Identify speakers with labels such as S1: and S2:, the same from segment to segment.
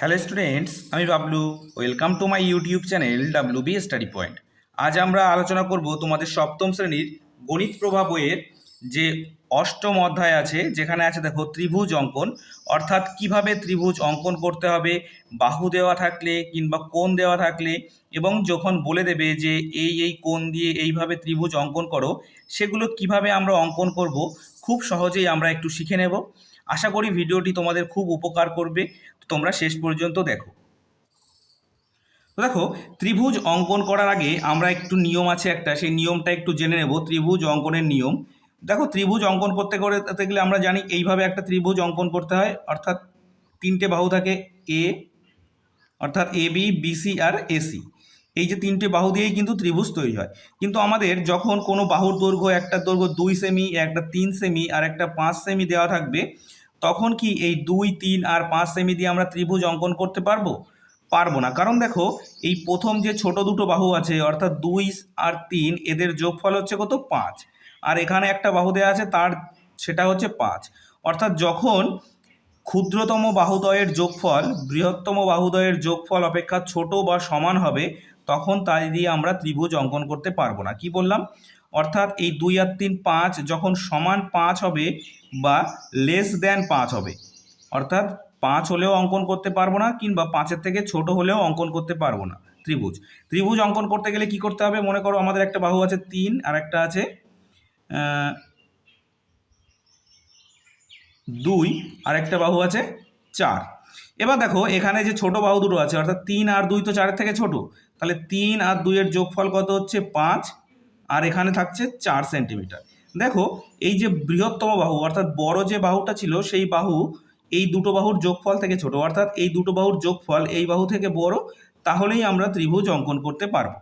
S1: Hello students আমি Bablu. Welcome to my YouTube channel W B study point আজ আমরা আলোচনা করব তোমাদের সপ্তম শ্রেণির গণিত প্রভা বইয়ের যে অষ্টম অধ্যায় আছে, যেখানে আছে দেখো ত্রিভুজ অঙ্কন। অর্থাৎ কীভাবে ত্রিভুজ অঙ্কন করতে হবে, বাহু দেওয়া থাকলে কিংবা কোণ দেওয়া থাকলে, এবং যখন বলে দেবে যে এই এই কোণ দিয়ে এইভাবে ত্রিভুজ অঙ্কন করো, সেগুলো কীভাবে আমরা অঙ্কন করব, খুব সহজেই আমরা একটু শিখে নেব। আশা করি ভিডিওটি তোমাদের খুব উপকার করবে। তোমরা শেষ পর্যন্ত দেখো। দেখো, ত্রিভুজ অঙ্কন করার আগে আমরা একটু নিয়ম আছে একটা, সেই নিয়মটা একটু জেনে নেব, ত্রিভুজ অঙ্কনের নিয়ম। দেখো, ত্রিভুজ অঙ্কন করতে করতে গেলে আমরা জানি এইভাবে একটা ত্রিভুজ অঙ্কন করতে হয়, অর্থাৎ তিনটে বাহু থাকে এ অর্থাৎ এ বি বিসি আর এসি এই যে তিনটে বাহু দিয়েই কিন্তু ত্রিভুজ তৈরি হয়। কিন্তু আমাদের যখন কোনো বাহুর দৈর্ঘ্য একটা দৈর্ঘ্য দুই সেমি, একটা তিন সেমি, আর একটা পাঁচ সেমি দেওয়া থাকবে তখন কি এই দুই, তিন আর পাঁচ সেমি দিয়ে আমরা ত্রিভুজ অঙ্কন করতে পারব? পারব না। কারণ দেখো, এই প্রথম যে ছোট দুটো বাহু আছে, অর্থাৎ দুই আর তিন, এদের যোগফল হচ্ছে কত? পাঁচ। আর এখানে একটা বাহু দেওয়া আছে, তার সেটা হচ্ছে পাঁচ। অর্থাৎ যখন ক্ষুদ্রতম বাহুদয়ের যোগফল, বৃহত্তম বাহুদয়ের যোগফল অপেক্ষা ছোট বা সমান হবে, তখন তাই দিয়ে আমরা ত্রিভুজ অঙ্কন করতে পারব না। কি বললাম? অর্থাৎ এই দুই আর তিন পাঁচ যখন সমান পাঁচ হবে বা লেস দেন পাঁচ হবে, অর্থাৎ পাঁচ হলেও অঙ্কন করতে পারব না কিংবা পাঁচের থেকে ছোট হলেও অঙ্কন করতে পারব না, ত্রিভুজ। ত্রিভুজ অঙ্কন করতে গেলে কি করতে হবে মনে করো আমাদের একটা বাহু আছে তিন আর একটা আছে দুই আর একটা বাহু আছে চার। এবার দেখো এখানে যে ছোট বাহু দুটো আছে, অর্থাৎ তিন আর দুই তো চারের থেকে ছোট, তাহলে তিন আর দুইয়ের যোগফল কত হচ্ছে পাঁচ? আর এখানে থাকছে চার সেন্টিমিটার। দেখো, এই যে বৃহত্তম বাহু, অর্থাৎ বড় যে বাহুটা ছিল, সেই বাহু এই দুটো বাহুর যোগফল থেকে ছোট। অর্থাৎ এই দুটো বাহুর যোগফল এই বাহু থেকে বড়, তাহলেই আমরা ত্রিভুজ অঙ্কন করতে পারব।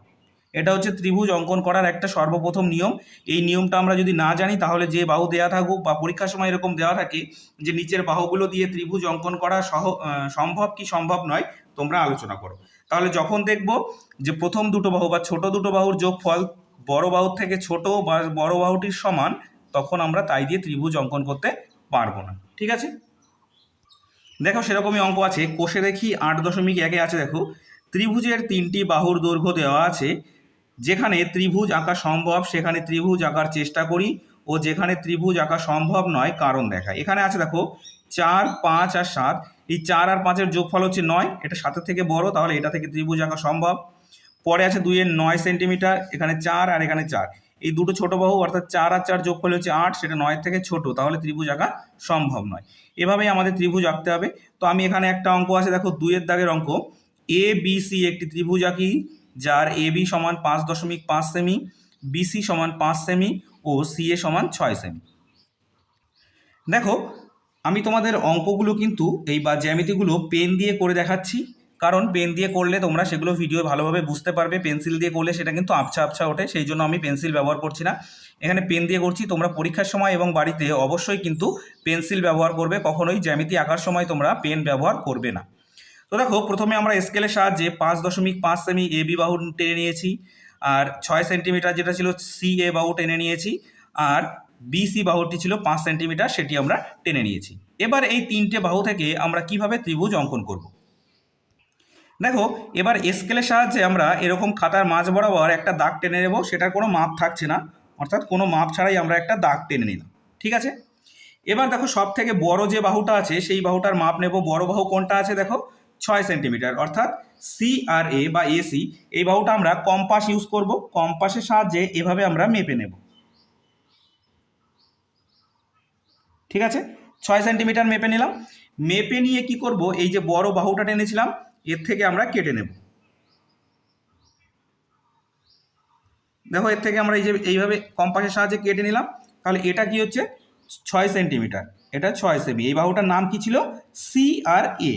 S1: এটা হচ্ছে ত্রিভুজ অঙ্কন করার একটা সর্বপ্রথম নিয়ম। এই নিয়মটা আমরা যদি না জানি, তাহলে যে বাহু দেওয়া থাকুক বা পরীক্ষার সময় এরকম দেওয়া থাকে যে নিচের বাহুগুলো দিয়ে ত্রিভুজ অঙ্কন করা সহ সম্ভব কি সম্ভব নয়, তোমরা আলোচনা করো। তাহলে যখন দেখব যে প্রথম দুটো বাহু বা ছোট দুটো বাহুর যোগফল বড় বাহুর থেকে ছোট বা বড় বাহুটির সমান, তখন আমরা তাই দিয়ে ত্রিভুজ অঙ্কন করতে পারব না। ঠিক আছে? দেখো সেরকমই অঙ্ক আছে। কোষে দেখি আট দশমিক একে আছে, দেখো। ত্রিভুজের তিনটি বাহুর দৈর্ঘ্য দেওয়া আছে। যেখানে ত্রিভুজ আঁকা সম্ভব, সেখানে ত্রিভুজ আঁকার চেষ্টা করি ও যেখানে ত্রিভুজ আঁকা সম্ভব নয়, কারণ দেখা এখানে আছে, দেখো, চার, পাঁচ আর সাত। এই চার আর পাঁচের যোগফল হচ্ছে নয়। এটা সাতের থেকে বড়, তাহলে এটা থেকে ত্রিভুজ আঁকা সম্ভব। পরে আছে দুইয়ের নয় সেন্টিমিটার, এখানে চার আর এখানে চার। এই দুটো ছোট বাহু, অর্থাৎ চার আর চার যোগফল হচ্ছে আট, সেটা নয়ের থেকে ছোট, তাহলে ত্রিভুজ আঁকা সম্ভব নয়। এভাবেই আমাদের ত্রিভুজ আঁকতে হবে। তো আমি এখানে একটা অঙ্ক আছে, দেখো দুইয়ের দাগের অঙ্ক। এ বি সি একটি ত্রিভুজ আঁকি, যার এ বি সমান পাঁচ দশমিক পাঁচ সেমি বিসি সমান পাঁচ সেমি ও সি এ সমান ছয় সেমি। দেখো, আমি তোমাদের অঙ্কগুলো কিন্তু, এই বা জ্যামিতিগুলো পেন দিয়ে করে দেখাচ্ছি। কারণ পেন দিয়ে করলে তোমরা সেগুলো ভিডিও ভালোভাবে বুঝতে পারবে। পেন্সিল দিয়ে করলে সেটা কিন্তু আবছা আবছা ওঠে, সেই জন্য আমি পেন্সিল ব্যবহার করছি না। এখানে পেন দিয়ে করছি, তোমরা পরীক্ষার সময় এবং বাড়িতে অবশ্যই কিন্তু পেন্সিল ব্যবহার করবে, কখনোই জ্যামিতি আঁকার সময় তোমরা পেন ব্যবহার করবে না। তো দেখো, প্রথমে আমরা স্কেলের সাহায্যে পাঁচ দশমিক পাঁচ সেমি এ বি বাহু টেনে নিয়েছি, আর ছয় সেন্টিমিটার যেটা ছিল সি এ বাহু টেনে নিয়েছি, আর বিসি বাহুটি ছিল পাঁচ সেন্টিমিটার সেটি আমরা টেনে নিয়েছি। এবার এই তিনটে বাহু থেকে আমরা কীভাবে ত্রিভুজ অঙ্কন করব? দেখো, এবার স্কেলের সাহায্যে আমরা এরকম খাতার মাঝ বরাবর একটা দাগ টেনে নেব, সেটার কোনো মাপ থাকছে না। অর্থাৎ কোনো মাপ ছাড়াই আমরা একটা দাগ টেনে নিলাম, ঠিক আছে? এবার দেখো সব থেকে বড় যে বাহুটা আছে, সেই বাহুটার মাপ নেব, বড় বাহু কোনটা আছে দেখো? ছয় সেন্টিমিটার, অর্থাৎ সি আর এ বা এসি এই বাহুটা আমরা কম্পাস ইউজ করব কম্পাসের সাহায্যে এভাবে আমরা মেপে নেব। ঠিক আছে? ছয় সেন্টিমিটার মেপে নিলাম। মেপে নিয়ে কি করব? এই যে বড় বাহুটা টেনেছিলাম এর থেকে আমরা কেটে নেব। দেখো, এর থেকে আমরা এই যে, এইভাবে কম্পাসের সাহায্যে কেটে নিলাম। তাহলে এটা কি হচ্ছে? ছয় সেন্টিমিটার এটা ছয় সেমি। এই বাহুটার নাম কি ছিল? সি আর এ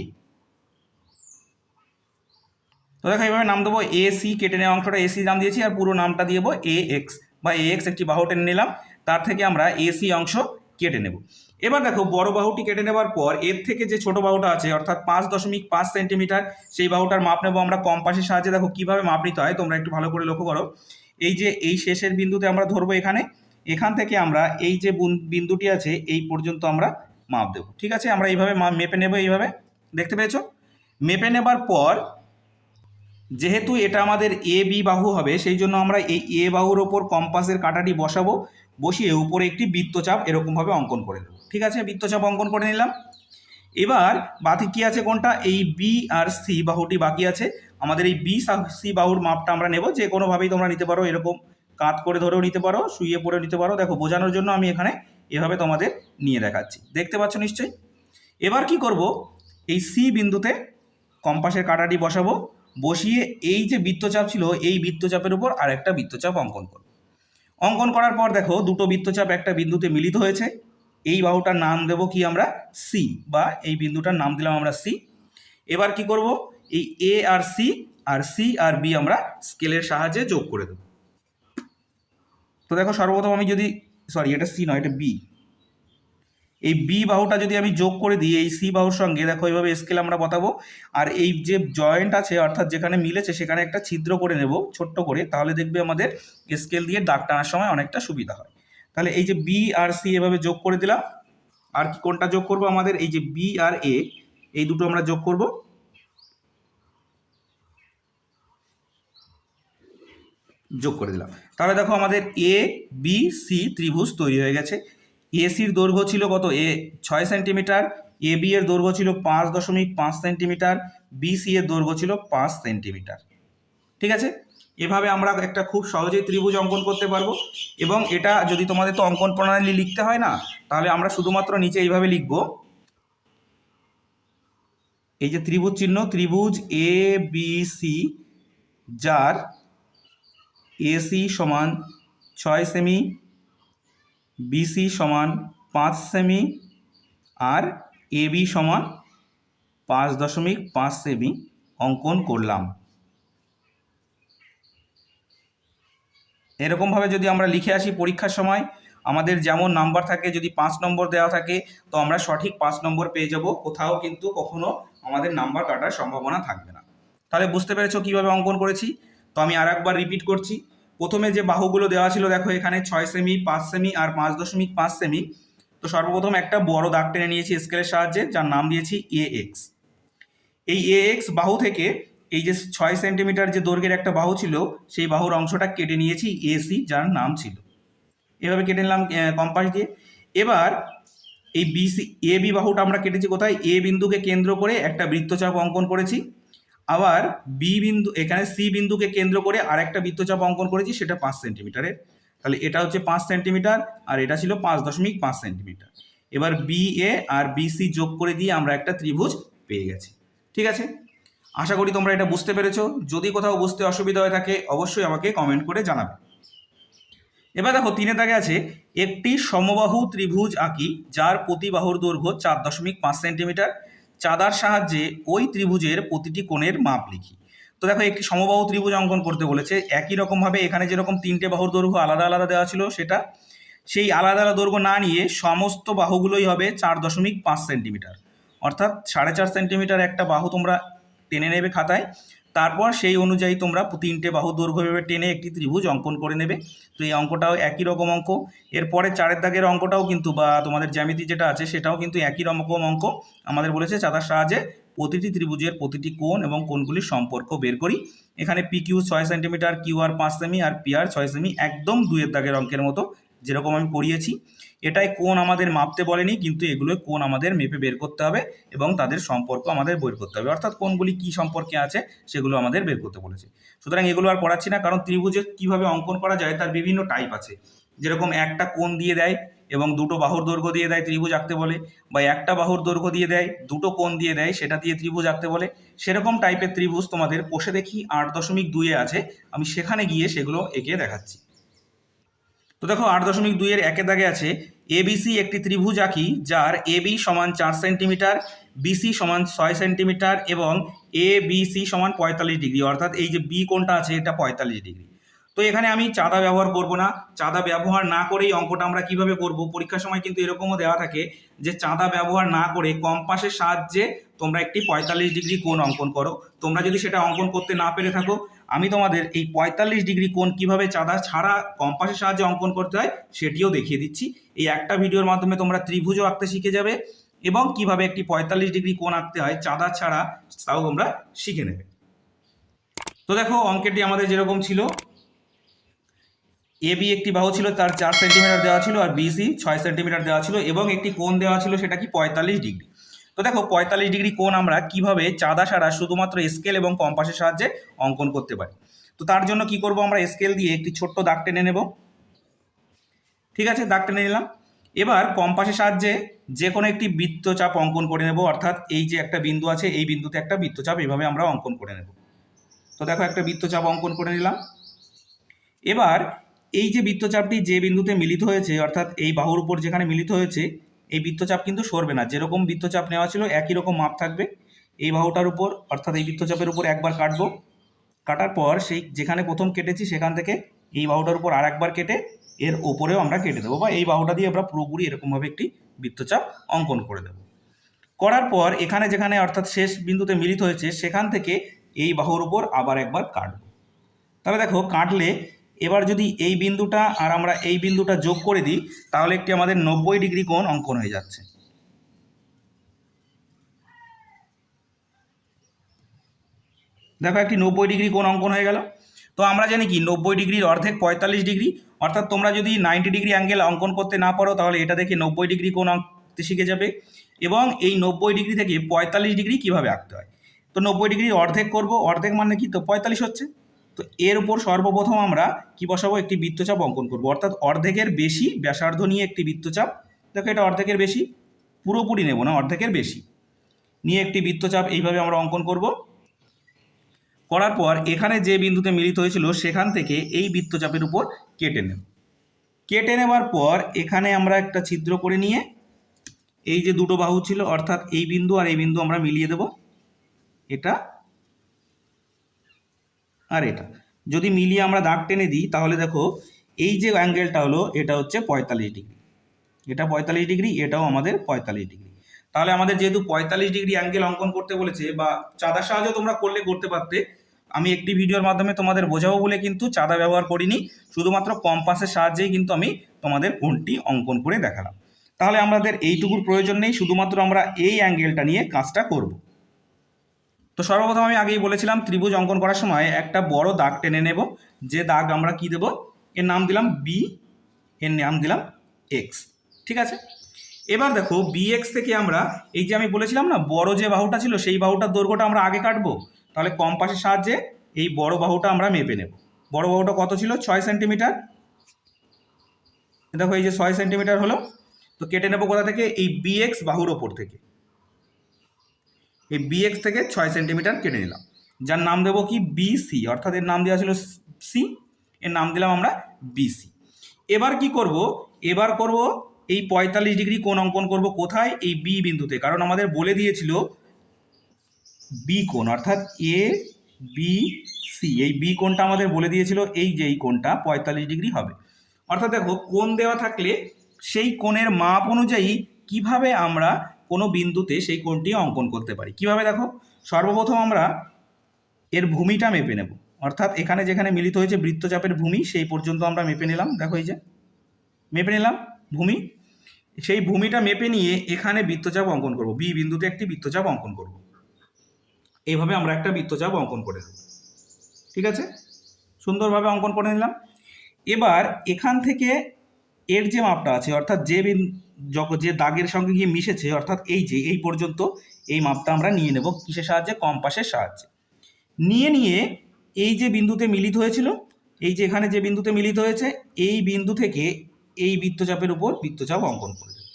S1: তো দেখো, এইভাবে নাম দেবো এ সি কেটে নেওয়া অংশটা এসি নাম দিয়েছি, আর পুরো নামটা দিয়ে এ এক্স বা এ এক্স একটি বাহু টেনে নিলাম। তার থেকে আমরা এসি অংশ কেটে নেব। এবার দেখো, বড় বাহুটি কেটে নেবার পর এর থেকে যে ছোট বাহুটা আছে, অর্থাৎ পাঁচ দশমিক পাঁচ সেন্টিমিটার, সেই বাহুটার মাপ নেব আমরা কম্পাসের সাহায্যে। দেখো, কীভাবে মাপ নিতে হয়, তোমরা একটু ভালো করে লক্ষ্য করো। এই যে, এই শেষের বিন্দুতে আমরা ধরবো এখানে, এখান থেকে আমরা এই যে বিন্দুটি আছে, এই পর্যন্ত আমরা মাপ দেবো। ঠিক আছে? আমরা এইভাবে মেপে নেব এইভাবে। দেখতে পেয়েছ? মেপে নেবার পর, যেহেতু এটা আমাদের এ বি বাহু হবে, সেই জন্য আমরা এই এ বাহুর ওপর কম্পাসের কাঁটাটি বসাবো, বসিয়ে উপরে একটি বৃত্তচাপ এরকমভাবে অঙ্কন করে দেবো ঠিক আছে বৃত্তচাপ অঙ্কন করে নিলাম। এবার বাকি কি আছে কোনটা? এই বি আর সি বাহুটি বাকি আছে। আমাদের এই বি সি বাহুর মাপটা আমরা নেব। যে কোনোভাবেই তোমরা নিতে পারো, এরকম কাত করে ধরেও নিতে পারো শুয়ে পড়েও নিতে পারো। দেখো, বোঝানোর জন্য আমি এখানে এভাবে তোমাদের নিয়ে দেখাচ্ছি। দেখতে পাচ্ছ নিশ্চয়ই? এবার কি করব? এই সি বিন্দুতে কম্পাসের কাঁটাটি বসাবো। বসিয়ে এই যে বৃত্তচাপ ছিল, এই বৃত্তচাপের উপর আরেকটা বৃত্তচাপ অঙ্কন করব। অঙ্কন করার পর দেখো, দুটো বৃত্তচাপ একটা বিন্দুতে মিলিত হয়েছে। এই বাহুটার নাম দেব কি আমরা সি বা এই বিন্দুটার নাম দিলাম আমরা সি এবার কি করব? এই এ আর সি আর সি আর বি আমরা স্কেলের সাহায্যে যোগ করে দেব। তো দেখো সর্বপ্রথম আমি যদি সরি এটা সি নয়, এটা বি এই বি বাহুটা যদি আমি যোগ করে দিই, এই সি বাহুর সঙ্গে, দেখো এইভাবে স্কেল আমরা বতাবো আর এই যে জয়েন্ট আছে, অর্থাৎ যেখানে মিলেছে, সেখানে একটা ছিদ্র করে নেব, ছোট্ট করে, তাহলে দেখবে আমাদের স্কেল দিয়ে দাগ টানার সময় অনেকটা সুবিধা হয়। তাহলে এই যে বি আর সি এভাবে যোগ করে দিলাম, আর কি কোনটা যোগ করব আমাদের? এই যে বি আর এ এই দুটো আমরা যোগ করব। যোগ করে দিলাম। তাহলে দেখো আমাদের এ বি সি ত্রিভুজ তৈরি হয়ে গেছে। এসির দৈর্ঘ্য ছিল কত? এ ছয় সেন্টিমিটার এ বি এর দৈর্ঘ্য ছিল পাঁচ দশমিক পাঁচ সেন্টিমিটার বিসি এর দৈর্ঘ্য ছিল পাঁচ সেন্টিমিটার। ঠিক আছে? এভাবে আমরা একটা খুব সহজেই ত্রিভুজ অঙ্কন করতে পারব। এবং এটা যদি তোমাদের তো অঙ্কন প্রণালী লিখতে হয় না, তাহলে আমরা শুধুমাত্র নিচে এইভাবে লিখব। এই যে ত্রিভুজ চিহ্ন, ত্রিভুজ এ বি সি যার এসি সমান ছয় সেমি বিসি সমান পাঁচ সেমি আর এবি সমান পাঁচ দশমিক পাঁচ সেমি অঙ্কন করলাম। এরকমভাবে যদি আমরা লিখে আসি পরীক্ষার সময়, আমাদের যেমন নাম্বার থাকে, যদি পাঁচ নম্বর দেওয়া থাকে, তো আমরা সঠিক পাঁচ নম্বর পেয়ে যাব। কোথাও কিন্তু কখনো আমাদের নাম্বার কাটার সম্ভাবনা থাকবে না। তাহলে বুঝতে পেরেছ কীভাবে অঙ্কন করেছি? তো আমি আর একবার রিপিট করছি। প্রথমে যে বাহুগুলো দেওয়া ছিল, দেখো এখানে ছয় সেমি, পাঁচ সেমি আর পাঁচ দশমিক পাঁচ সেমি। তো সর্বপ্রথম একটা বড় দাগ টেনে নিয়েছি স্কেলের সাহায্যে, যার নাম দিয়েছি এ এক্স। এই এ এক্স বাহু থেকে এই যে ছয় সেন্টিমিটার যে দৈর্ঘ্যের একটা বাহু ছিল, সেই বাহুর অংশটা কেটে নিয়েছি এসি যার নাম ছিল। এভাবে কেটে নিলাম কম্পাস দিয়ে। এবার এই বিসি এ বি বাহুটা আমরা কেটেছি কোথায়? এ বিন্দুকে কেন্দ্র করে একটা বৃত্তচাপ অঙ্কন করেছি। আবার বি বিন্দু, এখানে সি বিন্দুকে কেন্দ্র করে আরেকটা বৃত্তচাপ অঙ্কন করেছি, সেটা পাঁচ সেন্টিমিটারের। তাহলে এটা হচ্ছে পাঁচ সেন্টিমিটার, আর এটা ছিল পাঁচ দশমিক পাঁচ সেন্টিমিটার। এবার বি এ আর বিসি যোগ করে দিয়ে আমরা একটা ত্রিভুজ পেয়ে গেছি। ঠিক আছে? আশা করি তোমরা এটা বুঝতে পেরেছ। যদি কোথাও বুঝতে অসুবিধা হয়ে থাকে, অবশ্যই আমাকে কমেন্ট করে জানাবে। এবার দেখো তিনে দাগে আছে, একটি সমবাহু ত্রিভুজ আঁকি, যার প্রতি বাহুর দৈর্ঘ্য চার দশমিক পাঁচ সেন্টিমিটার। চাঁদার সাহায্যে ওই ত্রিভুজের প্রতিটি কোণের মাপ লিখি। তো দেখো, একটি সমবাহু ত্রিভুজ অঙ্কন করতে বলেছে, একই রকমভাবে এখানে যেরকম তিনটে বাহুর দৈর্ঘ্য আলাদা আলাদা দেওয়া ছিল, সেটা। সেই আলাদা আলাদা দৈর্ঘ্য না নিয়ে সমস্ত বাহুগুলোই হবে চার দশমিক পাঁচ সেন্টিমিটার। অর্থাৎ সাড়ে চার সেন্টিমিটার একটা বাহু তোমরা টেনে নেবে খাতায়। তারপর সেই অনুযায়ী তোমরা তিনটে বাহু দৈর্ঘ্য ভেবে টেনে একটি ত্রিভুজ অঙ্কন করে নেবে। তো এই অঙ্কটাও একই রকম অঙ্ক। এরপরে চারের দাগের অঙ্কটাও কিন্তু বা তোমাদের জ্যামিতি যেটা আছে সেটাও কিন্তু একই রকম অঙ্ক। আমাদের বলেছে চাঁদার সাহায্যে প্রতিটি ত্রিভুজের প্রতিটি কোণ এবং কোণগুলির সম্পর্ক বের করি। এখানে পি কিউ ছয় সেন্টিমিটার কিউ আর পাঁচ সেমি আর পি আর ছয় সেমি একদম দুইয়ের দাগের অঙ্কের মতো যেরকম আমি করিয়েছি, এটাই কোন আমাদের মাপতে বলেনি, কিন্তু এগুলো কোন আমাদের মেপে বের করতে হবে এবং তাদের সম্পর্ক আমাদের বের করতে হবে। অর্থাৎ কোনগুলি কি সম্পর্কে আছে সেগুলো আমাদের বের করতে বলেছে। সুতরাং এগুলো আর পড়াচ্ছি না, কারণ ত্রিভুজে কীভাবে অঙ্কন করা যায় তার বিভিন্ন টাইপ আছে। যেরকম একটা কোণ দিয়ে দেয় এবং দুটো বাহুর দৈর্ঘ্য দিয়ে দেয় ত্রিভুজ আঁকতে বলে, বা একটা বাহুর দৈর্ঘ্য দিয়ে দেয়, দুটো কোণ দিয়ে দেয়, সেটা দিয়ে ত্রিভুজ আঁকতে বলে। সেরকম টাইপের ত্রিভুজ তোমাদের কোষে দেখি, আট দশমিক দুইয়ে আছে, আমি সেখানে গিয়ে সেগুলো এঁকে দেখাচ্ছি। তো দেখো আট দশমিক দুইয়ের একে দাগে আছে এবিসি একটি ত্রিভুজ আঁকি যার এবি সমান চার সেন্টিমিটার বিসি সমান ছয় সেন্টিমিটার এবং এ বিসি সমান পঁয়তাল্লিশ ডিগ্রি, অর্থাৎ এই যে বি কোনটা আছে এটা পঁয়তাল্লিশ ডিগ্রি। তো এখানে আমি চাঁদা ব্যবহার করব না, চাঁদা ব্যবহার না করেই অঙ্কটা আমরা কীভাবে করব, পরীক্ষার সময় কিন্তু এরকমও দেওয়া থাকে যে চাঁদা ব্যবহার না করে কম্পাসের সাহায্যে তোমরা একটি পঁয়তাল্লিশ ডিগ্রি কোণ অঙ্কন করো। তোমরা যদি সেটা অঙ্কন করতে না পেরে থাকো আমি তোমাদের এই পঁয়তাল্লিশ ডিগ্রি কোণ কীভাবে চাঁদা ছাড়া কম্পাসের সাহায্যে অঙ্কন করতে হয় সেটিও দেখিয়ে দিচ্ছি। এই একটা ভিডিওর মাধ্যমে তোমরা ত্রিভুজও আঁকতে শিখে যাবে এবং কীভাবে একটি পঁয়তাল্লিশ ডিগ্রি কোণ আঁকতে হয় চাঁদা ছাড়া তাও তোমরা শিখে নেবে। তো দেখো, অঙ্কেটি আমাদের যেরকম ছিল, এ বি একটি বাহু ছিল, তার চার সেন্টিমিটার দেওয়া ছিল, আর বিসি ছয় সেন্টিমিটার দেওয়া ছিল এবং একটি কোণ দেওয়া ছিল সেটা কি পঁয়তাল্লিশ ডিগ্রি। তো দেখো পঁয়তাল্লিশ ডিগ্রি কোণ আমরা কীভাবে চাঁদা ছাড়া শুধুমাত্র স্কেল এবং কম্পাসের সাহায্যে অঙ্কন করতে পারি? তো তার জন্য কি করব আমরা স্কেল দিয়ে একটি ছোট্ট দাগ টেনে নেব। ঠিক আছে? দাগ টেনে নিলাম। এবার কম্পাসের সাহায্যে যে কোনো একটি বৃত্তচাপ অঙ্কন করে নেব, অর্থাৎ এই যে একটা বিন্দু আছে, এই বিন্দুতে একটা বৃত্তচাপ এইভাবে আমরা অঙ্কন করে নেব। তো দেখো একটা বৃত্তচাপ অঙ্কন করে নিলাম। এবার এই যে বৃত্তচাপটি যে বিন্দুতে মিলিত হয়েছে, অর্থাৎ এই বাহুর উপর যেখানে মিলিত হয়েছে এই বৃত্তচাপ কিন্তু সরবে না। যেরকম বৃত্তচাপ নেওয়া ছিল, একই রকম মাপ থাকবে। এই বাহুটার উপর, অর্থাৎ এই বৃত্তচাপের উপর একবার কাটবো। কাটার পর সেই, যেখানে প্রথম কেটেছি, সেখান থেকে এই বাহুটার উপর আর একবার কেটে এর ওপরেও আমরা কেটে দেবো বা এই বাহুটা দিয়ে আমরা পুরোপুরি এরকমভাবে একটি বৃত্তচাপ অঙ্কন করে দেবো। করার পর এখানে যেখানে, অর্থাৎ শেষ বিন্দুতে মিলিত হয়েছে, সেখান থেকে এই বাহুর উপর আবার একবার কাটবো। তাহলে দেখো, কাটলে এবার যদি এই বিন্দুটা আর আমরা এই বিন্দুটা যোগ করে দিই, তাহলে একটি আমাদের নব্বই ডিগ্রি কোণ অঙ্কন হয়ে যাচ্ছে। দেখো একটি নব্বই ডিগ্রি কোণ অঙ্কন হয়ে গেল। তো আমরা জানি কি, নব্বই ডিগ্রির অর্ধেক পঁয়তাল্লিশ ডিগ্রি, অর্থাৎ তোমরা যদি নাইনটি ডিগ্রি অ্যাঙ্গেল অঙ্কন করতে না পারো, তাহলে এটা দেখে নব্বই ডিগ্রি কোণ আঁকতে শিখে যাবে। এবং এই নব্বই ডিগ্রি থেকে পঁয়তাল্লিশ ডিগ্রি কীভাবে আঁকতে হয়? তো নব্বই ডিগ্রির অর্ধেক করব, অর্ধেক মানে কি? তো পঁয়তাল্লিশ হচ্ছে। তো এর উপর সর্বপ্রথম আমরা কি বসাবো? একটি বৃত্তচাপ অঙ্কন করব। অর্থাৎ অর্ধেকের বেশি ব্যাসার্ধ নিয়ে একটি বৃত্তচাপ। দেখো এটা অর্ধেকের বেশি, পুরোপুরি নেব না, অর্ধেকের বেশি। নিয়ে একটি বৃত্তচাপ এইভাবে আমরা অঙ্কন করব। করার পর এখানে যে বিন্দুতে মিলিত হয়েছিল সেখান থেকে এই বৃত্তচাপের উপর কেটে নেব। কেটে নেবার পর এখানে আমরা একটা ছিদ্র করে নিয়ে এই যে দুটো বাহু ছিল, অর্থাৎ এই বিন্দু আর এই বিন্দু আমরা মিলিয়ে দেব। এটা আর এটা। যদি মিলিয়ে আমরা দাগ টেনে দিই, তাহলে দেখো, এই যে অ্যাঙ্গেলটা হলো, এটা হচ্ছে পঁয়তাল্লিশ ডিগ্রি। এটা পঁয়তাল্লিশ ডিগ্রি, এটাও আমাদের পঁয়তাল্লিশ ডিগ্রি। তাহলে আমাদের যেহেতু পঁয়তাল্লিশ ডিগ্রি অ্যাঙ্গেল অঙ্কন করতে বলেছে, বা চাঁদার সাহায্য তোমরা করলে করতে পারতে, আমি একটি ভিডিওর মাধ্যমে তোমাদের বোঝাবো বলে কিন্তু চাঁদা ব্যবহার করিনি, শুধুমাত্র কম্পাসের সাহায্যেই কিন্তু আমি তোমাদের কোনটি অঙ্কন করে দেখালাম। তাহলে আমাদের এইটুকুর প্রয়োজন নেই, শুধুমাত্র আমরা এই অ্যাঙ্গেলটা নিয়ে কাজটা করব। তো সর্বপ্রথম আমি আগেই বলেছিলাম, ত্রিভুজ অঙ্কন করার সময় একটা বড় দাগ টেনে নেব। যে দাগ আমরা কি দেব? এর নাম দিলাম বি এর নাম দিলাম এক্স ঠিক আছে? এবার দেখো বি এক্স থেকে আমরা এই যে আমি বলেছিলাম না, বড় যে বাহুটা ছিল, সেই বাহুটার দৈর্ঘ্যটা আমরা আগে কাটবো। তাহলে কম্পাসের সাহায্যে এই বড় বাহুটা আমরা মেপে নেব। বড় বাহুটা কত ছিল? ছয় সেন্টিমিটার। দেখো, এই যে ছয় সেন্টিমিটার হলো। তো কেটে নেব কোথা থেকে? এই বি এক্স বাহুর ওপর থেকে। এই বিএক্স থেকে ছয় সেন্টিমিটার কেটে নিলাম। যার নাম দেবো কি? বিসি অর্থাৎ এর নাম দেওয়া ছিল সি এর নাম দিলাম আমরা বিসি এবার কি করব? এবার করব এই পঁয়তাল্লিশ ডিগ্রি কোন অঙ্কন করব কোথায়? এই বি বিন্দুতে। কারণ আমাদের বলে দিয়েছিল বি কোণ, অর্থাৎ এ বি সি এই বি কোণটা আমাদের বলে দিয়েছিল, এই যে এই কোণটা পঁয়তাল্লিশ ডিগ্রি হবে। অর্থাৎ দেখো, কোণ দেওয়া থাকলে সেই কোণের মাপ অনুযায়ী কীভাবে আমরা কোনো বিন্দুতে সেই কোণটি অঙ্কন করতে পারি। কীভাবে দেখো? সর্বপ্রথম আমরা এর ভূমিটা মেপে নেব। অর্থাৎ এখানে যেখানে মিলিত হয়েছে বৃত্তচাপের ভূমি, সেই পর্যন্ত আমরা মেপে নিলাম। দেখো এই যে, মেপে নিলাম ভূমি। সেই ভূমিটা মেপে নিয়ে এখানে বৃত্তচাপ অঙ্কন করব। বি বিন্দুতে একটি বৃত্তচাপ অঙ্কন করব। এইভাবে আমরা একটা বৃত্তচাপ অঙ্কন করে দেব ঠিক আছে? সুন্দরভাবে অঙ্কন করে নিলাম। এবার এখান থেকে এর যে মাপটা আছে, অর্থাৎ যে যে দাগের সঙ্গে গিয়ে মিশেছে, অর্থাৎ এই যে, এই পর্যন্ত এই মাপটা আমরা নিয়ে নেব কিসের সাহায্যে? কম্পাসের সাহায্যে। নিয়ে নিয়ে এই যে বিন্দুতে মিলিত হয়েছিল, এই যে এখানে যে বিন্দুতে মিলিত হয়েছে, এই বিন্দু থেকে এই বৃত্তচাপের উপর বৃত্তচাপ অঙ্কন করে দেব।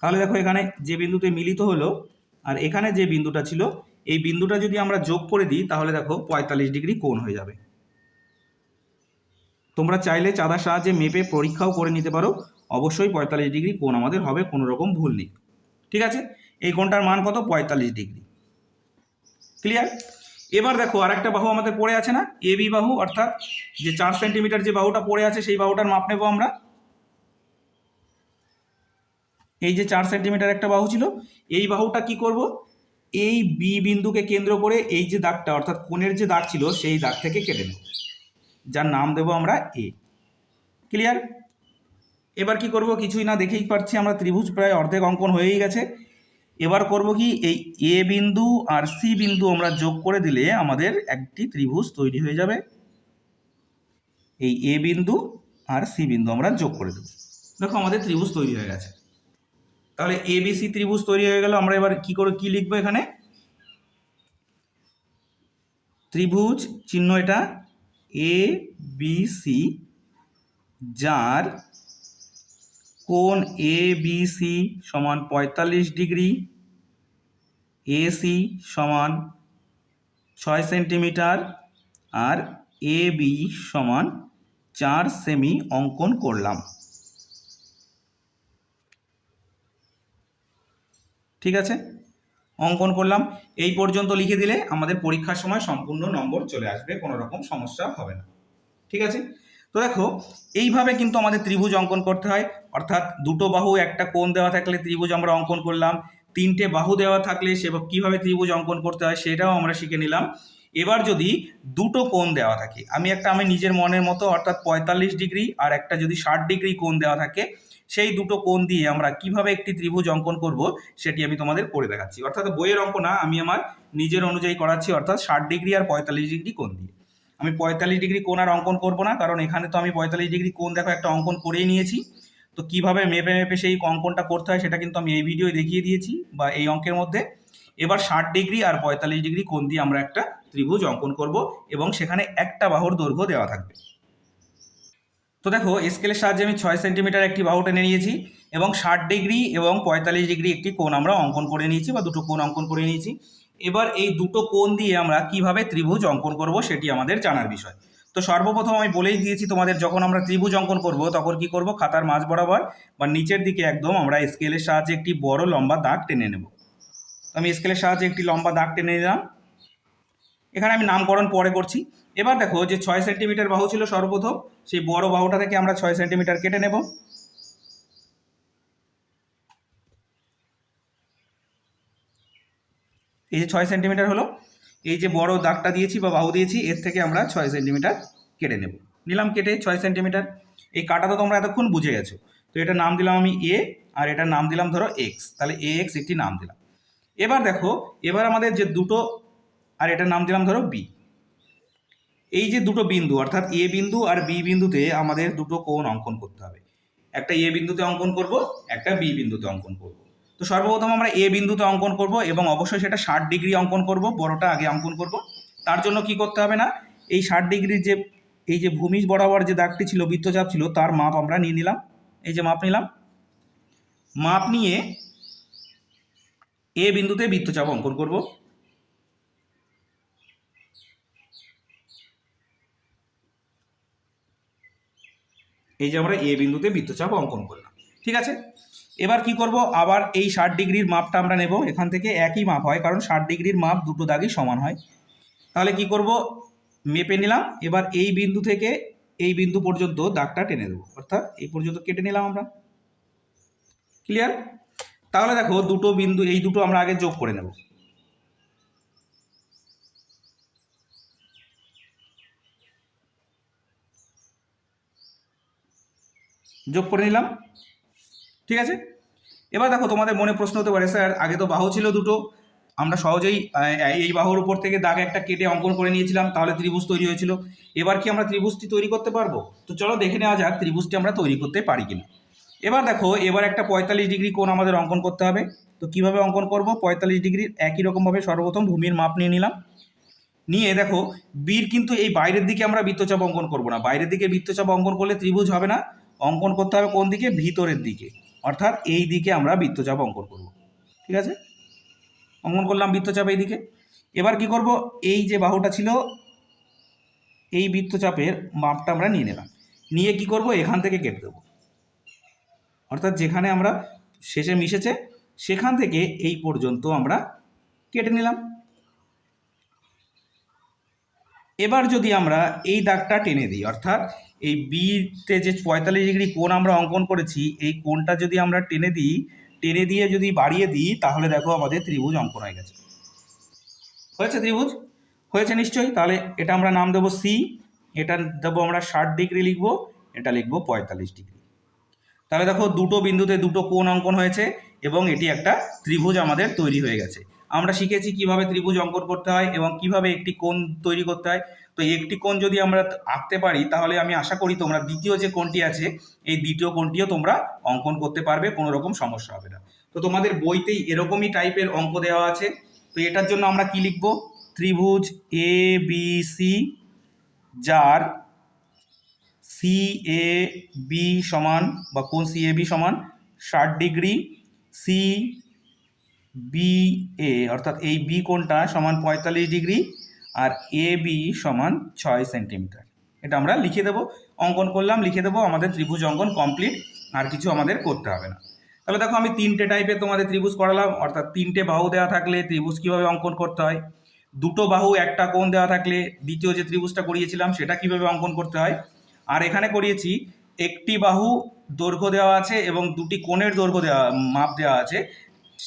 S1: তাহলে দেখো এখানে যে বিন্দুতে মিলিত হলো, আর এখানে যে বিন্দুটা ছিল, এই বিন্দুটা যদি আমরা যোগ করে দিই, তাহলে দেখো পঁয়তাল্লিশ ডিগ্রি কোণ হয়ে যাবে। তোমরা চাইলে চাঁদার সাহায্যে মেপে পরীক্ষাও করে নিতে পারো অবশ্যই পঁয়তাল্লিশ ডিগ্রি কোণ আমাদের হবে, কোনো রকম ভুল নেই। ঠিক আছে? এই কোণটার মান কত? পঁয়তাল্লিশ ডিগ্রি। ক্লিয়ার এবার দেখো আর একটা বাহু আমাদের পড়ে আছে না? এ বি বাহু, অর্থাৎ যে চার সেন্টিমিটার যে বাহুটা পড়ে আছে, সেই বাহুটার মাপ নেব আমরা। এই যে চার সেন্টিমিটার একটা বাহু ছিল, এই বাহুটা কি করব? এই বি বিন্দুকে কেন্দ্র করে এই যে দাগটা, অর্থাৎ কোণের যে দাগ ছিল, সেই দাগ থেকে কেটে নেব। যার নাম দেবো আমরা এ ক্লিয়ার এবার কি করব? কিছুই না দেখেই পাচ্ছি আমরা ত্রিভুজ প্রায় অর্ধেক অঙ্কন হয়েই গেছে। এবার করব কি? এই এ বিন্দু আর সি বিন্দু আমরা যোগ করে দিলে আমাদের একটি ত্রিভুজ তৈরি হয়ে যাবে। এই এ বিন্দু আর সি বিন্দু আমরা যোগ করে দেবো। দেখো, আমাদের ত্রিভুজ তৈরি হয়ে গেছে। তাহলে এ বি সি ত্রিভুজ তৈরি হয়ে গেল। আমরা এবার কি করে, কি লিখব এখানে? ত্রিভুজ চিহ্ন এটা এ বি সি যার কোণ এ বি সি সমান পঁয়তাল্লিশ ডিগ্রি। এসি সমান ছয় সেন্টিমিটার আর এ বি সমান চার সেমি অঙ্কন করলাম। ঠিক আছে? অঙ্কন করলাম। এই পর্যন্ত লিখে দিলে আমাদের পরীক্ষার সময় সম্পূর্ণ নম্বর চলে আসবে, কোনো রকম সমস্যা হবে না। ঠিক আছে? তো দেখো, এইভাবে কিন্তু আমাদের ত্রিভুজ অঙ্কন করতে হয়। অর্থাৎ দুটো বাহু, একটা কোণ দেওয়া থাকলে ত্রিভুজ আমরা অঙ্কন করলাম। তিনটে বাহু দেওয়া থাকলে সে কীভাবে ত্রিভুজ অঙ্কন করতে হয় সেটাও আমরা শিখে নিলাম। এবার যদি দুটো কোণ দেওয়া থাকে, আমি একটা, আমি নিজের মনের মতো, অর্থাৎ পঁয়তাল্লিশ ডিগ্রি আর একটা যদি ষাট ডিগ্রি কোণ দেওয়া থাকে, সেই দুটো কোণ দিয়ে আমরা কীভাবে একটি ত্রিভুজ অঙ্কন করব সেটি আমি তোমাদের করে দেখাচ্ছি। অর্থাৎ বইয়ের অঙ্ক না, আমি আমার নিজের অনুযায়ী করাচ্ছি, অর্থাৎ ষাট ডিগ্রি আর পঁয়তাল্লিশ ডিগ্রি কোণ দিয়ে। আমি পঁয়তাল্লিশ ডিগ্রি কোণ আর অঙ্কন করব না, কারণ এখানে তো আমি পঁয়তাল্লিশ ডিগ্রি কোণ দেখো একটা অঙ্কন করেই নিয়েছি। তো কীভাবে মেপে মেপে সেই অঙ্কনটা করতে হয় সেটা কিন্তু আমি এই ভিডিও দেখিয়ে দিয়েছি বা এই অঙ্কের মধ্যে। এবার ষাট ডিগ্রি আর পঁয়তাল্লিশ ডিগ্রি কোণ দিয়ে আমরা একটা ত্রিভুজ অঙ্কন করব এবং সেখানে একটা বাহুর দৈর্ঘ্য দেওয়া থাকবে। তো দেখো, স্কেলের সাহায্যে আমি ছয় সেন্টিমিটার একটি বাহু টেনে নিয়েছি এবং ষাট ডিগ্রি এবং পঁয়তাল্লিশ ডিগ্রি একটি কোণ আমরা অঙ্কন করে নিয়েছি বা দুটো কোণ অঙ্কন করে নিয়েছি। এবার এই দুটো কোণ দিয়ে আমরা কীভাবে ত্রিভুজ অঙ্কন করব সেটি আমাদের জানার বিষয়। তো সর্বপ্রথম আমি বলেই দিয়েছি তোমাদের, যখন আমরা ত্রিভুজ অঙ্কন করব, তখন কি করব? খাতার মাঝ বরাবর বা নিচের দিকে একদম আমরা স্কেলের সাহায্যে একটি বড় লম্বা দাগ টেনে নেব। আমি স্কেলের সাহায্যে একটি লম্বা দাগ টেনে নিলাম। এখানে আমি নামকরণ পরে করছি। এবার দেখো যে ছয় সেন্টিমিটার বাহু ছিল সর্বপ্রথম, সেই বড় বাহুটা থেকে আমরা ছয় সেন্টিমিটার কেটে নেব। এই যে ছয় সেন্টিমিটার হলো, এই যে বড় দাগটা দিয়েছি বা বাহু দিয়েছি, এর থেকে আমরা ছয় সেন্টিমিটার কেটে নেব। নিলাম কেটে ছয় সেন্টিমিটার। এই কাটা তো তোমরা এতক্ষণ বুঝে গেছো। তো এটা নাম দিলাম আমি এ আর এটার নাম দিলাম ধরো এক্স তাহলে এ এক্স একটি নাম দিলাম। এবার দেখো, এবার আমাদের যে দুটো আর এটার নাম দিলাম ধরো বি এই যে দুটো বিন্দু, অর্থাৎ এ বিন্দু আর বি বিন্দুতে আমাদের দুটো কোণ অঙ্কন করতে হবে। একটা এ বিন্দুতে অঙ্কন করব, একটা বি বিন্দুতে অঙ্কন করব। তো সর্বপ্রথম আমরা এ বিন্দুতে অঙ্কন করব এবং অবশ্যই সেটা ষাট ডিগ্রি অঙ্কন করব, বড়টা আগে অঙ্কন করব। তার জন্য কি করতে হবে না, এই ষাট ডিগ্রির যে, এই যে ভূমি বরাবর যে দাগটি ছিল, বৃত্তচাপ ছিল, তার মাপ আমরা নিয়ে নিলাম। এই যে মাপ নিলাম। মাপ নিয়ে এ বিন্দুতে বৃত্তচাপ অঙ্কন করব। এই যে আমরা এ বিন্দুতে বৃত্তচাপ অঙ্কন করলাম। ঠিক আছে? এবার কি করব? আবার এই ষাট ডিগ্রির মাপটা আমরা নেব। এখান থেকে একই মাপ হয়, কারণ ষাট ডিগ্রির মাপ দুটো দাগই সমান হয়। তাহলে কি করব? মেপে নিলাম। এবার এই বিন্দু থেকে এই বিন্দু পর্যন্ত দাগটা টেনে দেবো। অর্থাৎ এই পর্যন্ত কেটে নিলাম আমরা। ক্লিয়ার তাহলে দেখো, দুটো বিন্দু, এই দুটো আমরা আগে যোগ করে নেব। যোগ করে নিলাম। ঠিক আছে? এবার দেখো, তোমাদের মনে প্রশ্ন হতে পারে, স্যার, আগে তো বাহু ছিল দুটো। আমরা সহজেই এই বাহুর উপর থেকে দাগ একটা কেটে অঙ্কন করে নিয়েছিলাম, তাহলে ত্রিভুজ তৈরি হয়েছিল। এবার কি আমরা ত্রিভুজটি তৈরি করতে পারব? তো চলো দেখে নেওয়া যাক, ত্রিভুজটি আমরা তৈরি করতে পারি কিনা। এবার দেখো, এবার একটা পঁয়তাল্লিশ ডিগ্রি কোণ আমাদের অঙ্কন করতে হবে। তো কীভাবে অঙ্কন করব? পঁয়তাল্লিশ ডিগ্রির একই রকমভাবে সর্বপ্রথম ভূমির মাপ নিয়ে নিলাম। নিয়ে দেখো, বীর কিন্তু এই বাইরের দিকে আমরা বৃত্তচাপ অঙ্কন করব না। বাইরের দিকে বৃত্তচাপ অঙ্কন করলে ত্রিভুজ হবে না। অঙ্কন করতে হবে কোন দিকে? ভিতরের দিকে। অর্থাৎ এই দিকে আমরা বৃত্তচাপ অঙ্কন করব। ঠিক আছে? অঙ্কন করলাম বৃত্তচাপ এই দিকে। এবার কি করব? এই যে বাহুটা ছিল, এই বৃত্তচাপের মাপটা আমরা নিয়ে নিলাম। নিয়ে কি করব? এখান থেকে কেটে দেবো। অর্থাৎ যেখানে আমরা শেষে মিশেছে, সেখান থেকে এই পর্যন্ত আমরা কেটে নিলাম। এবার যদি আমরা এই দাগটা টেনে দিই, অর্থাৎ এই বিতে যে পঁয়তাল্লিশ ডিগ্রি কোণ আমরা অঙ্কন করেছি, এই কোণটা যদি আমরা টেনে দিই, টেনে দিয়ে যদি বাড়িয়ে দিই, তাহলে দেখো আমাদের ত্রিভুজ অঙ্কন হয়ে গেছে। হয়েছে ত্রিভুজ? হয়েছে নিশ্চয়ই? তাহলে এটা আমরা নাম দেবো সি এটা দেবো আমরা ষাট ডিগ্রি লিখব, এটা লিখব পঁয়তাল্লিশ ডিগ্রি। তাহলে দেখো দুটো বিন্দুতে দুটো কোণ অঙ্কন হয়েছে, এবং এটি একটা ত্রিভুজ আমাদের তৈরি হয়ে গেছে। আমরা শিখেছি কীভাবে ত্রিভুজ অঙ্কন করতে হয় এবং কীভাবে একটি কোণ তৈরি করতে হয়। তো একটি কোণ যদি আমরা আঁকতে পারি, তাহলে আমি আশা করি তোমরা দ্বিতীয় যে কোণটি আছে, এই দ্বিতীয় কোণটিও তোমরা অঙ্কন করতে পারবে, কোনো রকম সমস্যা হবে না। তো তোমাদের বইতেই এরকমই টাইপের অঙ্ক দেওয়া আছে। তো এটার জন্য আমরা কি লিখব? ত্রিভুজ এ বি সি যার সি এ বি সমান বা কোন সি এ বি সমান ষাট ডিগ্রি সি বি এ অর্থাৎ এই বি কোণটা সমান পঁয়তাল্লিশ ডিগ্রি আর এ বি সমান ছয় সেন্টিমিটার। এটা আমরা লিখে দেবো, অঙ্কন করলাম, লিখে দেবো, আমাদের ত্রিভুজ অঙ্কন কমপ্লিট আর কিছু আমাদের করতে হবে না। তাহলে দেখো আমি তিনটে টাইপের তোমাদের ত্রিভুজ করালাম, অর্থাৎ তিনটে বাহু দেওয়া থাকলে ত্রিভুজ কীভাবে অঙ্কন করতে হয়? দুটো বাহু একটা কোণ দেওয়া থাকলে দ্বিতীয় যে ত্রিভুজটা করিয়েছিলাম সেটা কীভাবে অঙ্কন করতে হয়? আর এখানে করিয়েছি, একটি বাহু দৈর্ঘ্য দেওয়া আছে এবং দুটি কোণের দৈর্ঘ্য দেওয়া, মাপ দেওয়া আছে।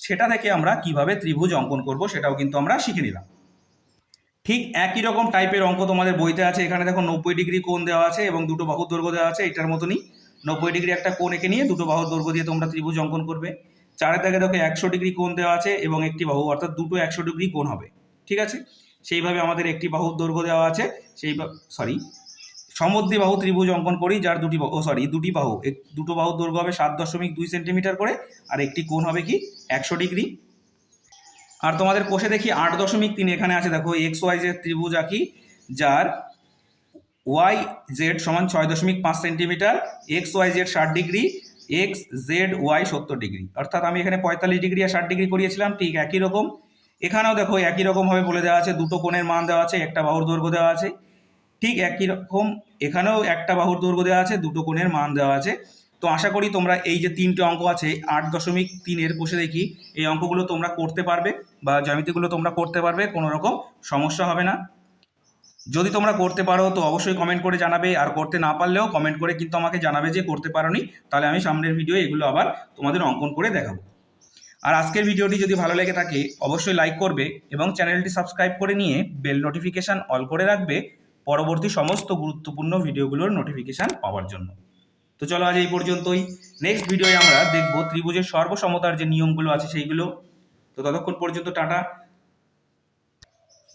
S1: সেটা থেকে আমরা কীভাবে ত্রিভুজ অঙ্কন করব সেটাও কিন্তু আমরা শিখে নিলাম। ঠিক একই রকম টাইপের অঙ্ক তোমাদের বইতে আছে। এখানে দেখো নব্বই ডিগ্রি কোণ দেওয়া আছে এবং দুটো বাহুর দৈর্ঘ্য দেওয়া আছে। এটার মতনই নব্বই ডিগ্রি একটা কোণ এঁকে নিয়ে দুটো বাহুর দৈর্ঘ্য দিয়ে তোমরা ত্রিভুজ অঙ্কন করবে। চারের দাগে দেখো একশো ডিগ্রি কোণ দেওয়া আছে এবং একটি বাহু, অর্থাৎ দুটো একশো ডিগ্রি কোণ হবে। ঠিক আছে? সেইভাবে আমাদের একটি বাহুর দৈর্ঘ্য দেওয়া আছে। সেই সরি সমদ্বি বাহু ত্রিভুজ অঙ্কন করি, যার দুটি ও সরি দুটি বাহু। দুটো বাহু দৈর্ঘ্য হবে সাত দশমিক দুই সেন্টিমিটার করে, আর একটি কোণ হবে কি, একশো ডিগ্রি। আর তোমাদের কোষে দেখি আট দশমিক তিন, এখানে আছে দেখো এক্স ওয়াই জেড ত্রিভুজ আঁকি, যার ওয়াই জেড সমান ছয় দশমিক পাঁচ সেন্টিমিটার এক্স ওয়াই জেড ষাট ডিগ্রি এক্স জেড ওয়াই সত্তর ডিগ্রি। অর্থাৎ আমি এখানে পঁয়তাল্লিশ ডিগ্রি আর ষাট ডিগ্রি করিয়েছিলাম, ঠিক একই রকম। এখানেও দেখো একই রকমভাবে বলে দেওয়া আছে, দুটো কোণের মান দেওয়া আছে, একটা বাহুর দৈর্ঘ্য দেওয়া আছে। ঠিক একই রকম এখানেও একটা বাহুর দৈর্ঘ্য দেওয়া আছে, দুটো কোণের মান দেওয়া আছে। তো আশা করি তোমরা এই যে তিনটে অঙ্ক আছে, আট দশমিক তিনের বসে দেখি, এই অঙ্কগুলো তোমরা করতে পারবে বা জ্যামিতিগুলো তোমরা করতে পারবে, কোনো রকম সমস্যা হবে না। যদি তোমরা করতে পারো, তো অবশ্যই কমেন্ট করে জানাবে, আর করতে না পারলেও কমেন্ট করে কিন্তু আমাকে জানাবে যে করতে পারোনি, তাহলে আমি সামনের ভিডিও এগুলো আবার তোমাদের অঙ্কন করে দেখাবো। আর আজকের ভিডিওটি যদি ভালো লেগে থাকে, অবশ্যই লাইক করবে এবং চ্যানেলটি সাবস্ক্রাইব করে নিয়ে বেল নোটিফিকেশান অল করে রাখবে পরবর্তী সমস্ত গুরুত্বপূর্ণ ভিডিওগুলোর নোটিফিকেশান পাওয়ার জন্য। তো চলো আজ এই পর্যন্তই। নেক্সট ভিডিওয়ে আমরা দেখব ত্রিভুজের সর্বসমতার যে নিয়মগুলো আছে সেইগুলো। তো ততক্ষণ পর্যন্ত টাটা।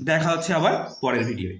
S1: দেখা হচ্ছে আবার পরের ভিডিওয়ে